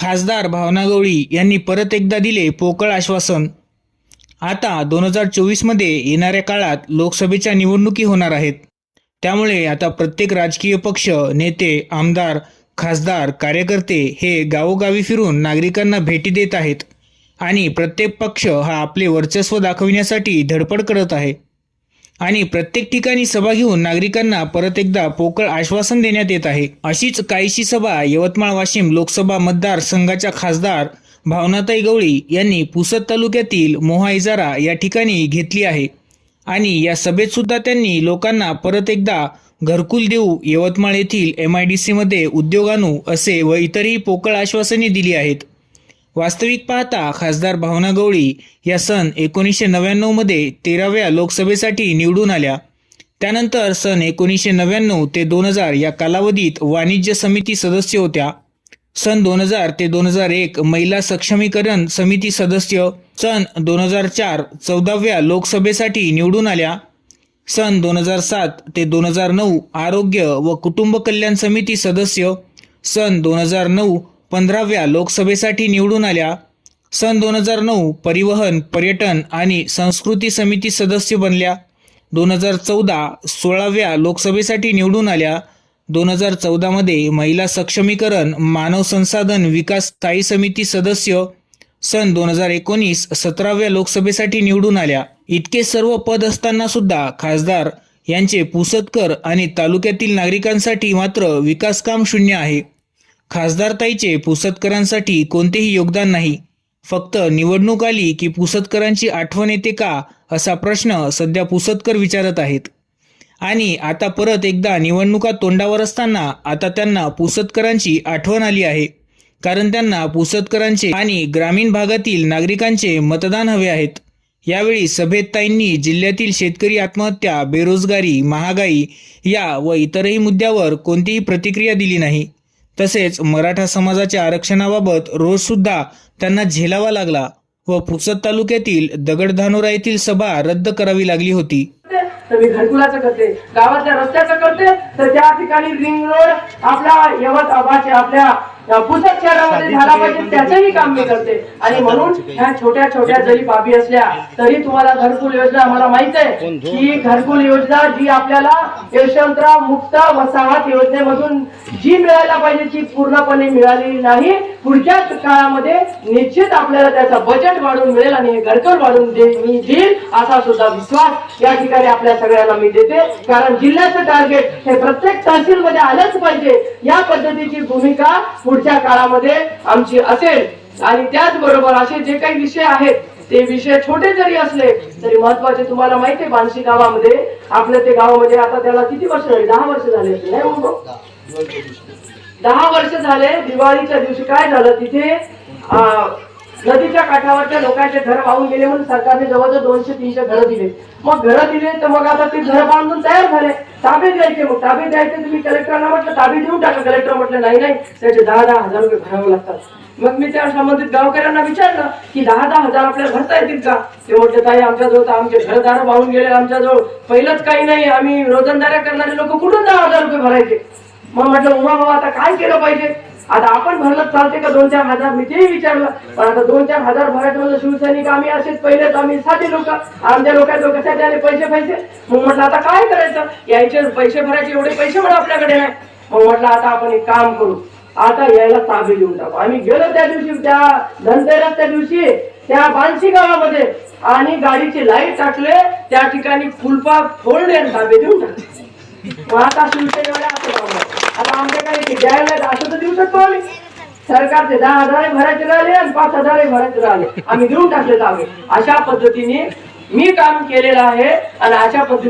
खासदार भावना गवळी यांनी परत एकदा दिले पोकळ आश्वासन. आता दोन हजार चोवीसमध्ये येणाऱ्या काळात लोकसभेच्या निवडणुकी होणार आहेत. त्यामुळे आता प्रत्येक राजकीय पक्ष नेते आमदार खासदार कार्यकर्ते हे गावोगावी फिरून नागरिकांना भेटी देत आहेत. आणि प्रत्येक पक्ष हा आपले वर्चस्व दाखविण्यासाठी धडपड करत आहे. आणि प्रत्येक ठिकाणी सभा घेऊन नागरिकांना परत एकदा पोकळ आश्वासन देण्यात येत आहे. अशीच काहीशी सभा यवतमाळ वाशिम लोकसभा मतदारसंघाच्या खासदार भावनाताई गवळी यांनी पुसद तालुक्यातील मोहा इजारा या ठिकाणी घेतली आहे. आणि या सभेत सुद्धा त्यांनी लोकांना परत एकदा घरकुल देऊ यवतमाळ येथील एम आय डी सीमध्ये उद्योग आणू असे व इतरही पोकळ आश्वासने दिली आहेत. वास्तविक पाहता खासदार भावना गवळी या सन एकोणीसशे नव्याण्णवमध्ये तेराव्या लोकसभेसाठी निवडून आल्या. त्यानंतर सन एकोणीसशे नव्याण्णव ते दोन हजार या कालावधीत वाणिज्य समिती सदस्य होत्या. सन दोन हजार ते दोन हजार एक महिला सक्षमीकरण समिती सदस्य सन दोन हजार चार चौदाव्या लोकसभेसाठी निवडून आल्या. सन दोन हजार सात ते दोन हजार नऊ आरोग्य व कुटुंब कल्याण समिती सदस्य सन दोन हजार नऊ पंधराव्या लोकसभेसाठी निवडून आल्या. सन दोन हजार नऊ परिवहन पर्यटन आणि संस्कृती समिती सदस्य बनल्या. दोन हजार चौदा सोळाव्या लोकसभेसाठी निवडून आल्या. दोन हजार चौदामध्ये महिला सक्षमीकरण मानव संसाधन विकास स्थायी समिती सदस्य. सन दोन हजार एकोणीस सतराव्या लोकसभेसाठी निवडून आल्या. इतके सर्व पद असताना सुद्धा खासदार यांचे पुसदकर आणि तालुक्यातील नागरिकांसाठी मात्र विकास काम शून्य आहे. खासदारताईचे पुसतकरांसाठी कोणतेही योगदान नाही. फक्त निवडणूक आली की पुसतकरांची आठवण येते का असा प्रश्न सध्या पुसतकर विचारत आहेत. आणि आता परत एकदा निवडणुका तोंडावर असताना आता त्यांना पुसतकरांची आठवण आली आहे. कारण त्यांना पुसतकरांचे आणि ग्रामीण भागातील नागरिकांचे मतदान हवे आहेत. यावेळी सभेत ताईंनी जिल्ह्यातील शेतकरी आत्महत्या बेरोजगारी महागाई या व इतरही मुद्द्यावर कोणतीही प्रतिक्रिया दिली नाही. तसेच मराठा समाजाच्या आरक्षणाबाबत रोज सुद्धा त्यांना झेलावा लागला व पुसद तालुक्यातील दगडधानोरा येथील सभा रद्द करावी लागली होती. तर मी घरकुलाचं करते. गावातल्या रस्त्याचं करते. तर त्या ठिकाणी रिंग रोड आपल्या यवत आबाचे आपल्या पुसद शहरामध्ये झाला पाहिजे त्याचंही काम मी करते. आणि म्हणून ह्या छोट्या छोट्या जरी बाबी असल्या तरी तुम्हाला घरकुल योजना आम्हाला माहीत आहे की घरकुल योजना जी आपल्याला यशवंतराव मुक्त वसाहत योजनेमधून जी मिळायला पाहिजे ती पूर्णपणे मिळालेली नाही. पुढच्या काळामध्ये निश्चित आपल्याला त्याचा बजेट वाढून मिळेल आणि हे वाढून दे मी देईल असा सुद्धा विश्वास या ठिकाणी आपल्या सगळ्यांना मी देते. कारण जिल्ह्याचं टार्गेट हे प्रत्येक तहसील मध्ये आलंच पाहिजे. या पद्धतीची भूमिका पुढच्या काळामध्ये आमची असेल. आणि त्याचबरोबर असे जे काही विषय आहेत ते विषय छोटे जरी असले तरी महत्त्वाचे तुम्हाला माहिती आहे बांशी गावामध्ये. आपल्या ते गावामध्ये आता त्याला किती वर्ष झाली? दहा वर्ष झाले नाही दहा वर्ष झाले दिवाळीच्या दिवशी काय झालं तिथे नदीच्या काठावरच्या लोकांचे घर वाहून गेले म्हणून सरकारने जवळजवळ दोनशे तीनशे घरं दिले. मग घरं दिले तर मग आता ते घर बांधून तयार झाले. ताबे द्यायचे मग ताबे द्यायचे तुम्ही कलेक्टरला म्हटलं ताबे देऊन टाका. कलेक्टर म्हटलं नाही नाही त्याचे दहा दहा हजार रुपये भरावे लागतात. मग मी त्या संबंधित गावकऱ्यांना विचारलं की दहा दहा हजार आपल्याला भरता येतील का? ते म्हटले ताई आमच्याजवळ तर आमचे घरदार वाहून गेले आमच्याजवळ पहिलंच काही नाही. आम्ही रोजंदाऱ्या करणारे लोक कुठून दहा हजार रुपये भरायचे? मग म्हटलं उमा बाबा आता काय केलं पाहिजे? आता आपण भरलं चालते का दोन चार हजार? मी तेही विचारलं. पण आता दोन चार हजार भरायचं म्हणजे शिवसैनिक आम्ही असेच पहिलेच आम्ही साधे लोक. आमच्या लोकांचं कशाचे आले पैसे पैसे? मग म्हटलं आता काय करायचं? यायचे पैसे भरायचे एवढे पैसे पण आपल्याकडे नाही. मग म्हटलं आता आपण एक काम करू. आता यायला ताबे देऊन टाकू. आम्ही गेलो त्या दिवशी त्या धनतेरस त्या दिवशी त्या बांशी गावामध्ये. आणि गाडीची लाइट टाकले त्या ठिकाणी फुलपा फोडले आणि ताबे देऊन टाकले. मग आता शिवसेनेवाल्या असं आता आमच्याकडे काही द्यायला असं तर देऊ शकतो आम्ही सरकारचे दहा हजार भरायचे राहिले आणि पाच हजार भरायचे राहिले. आम्ही देऊन टाकले आम्ही अशा पद्धतीने मी काम केलेलं आहे आणि अशा पद्धतीने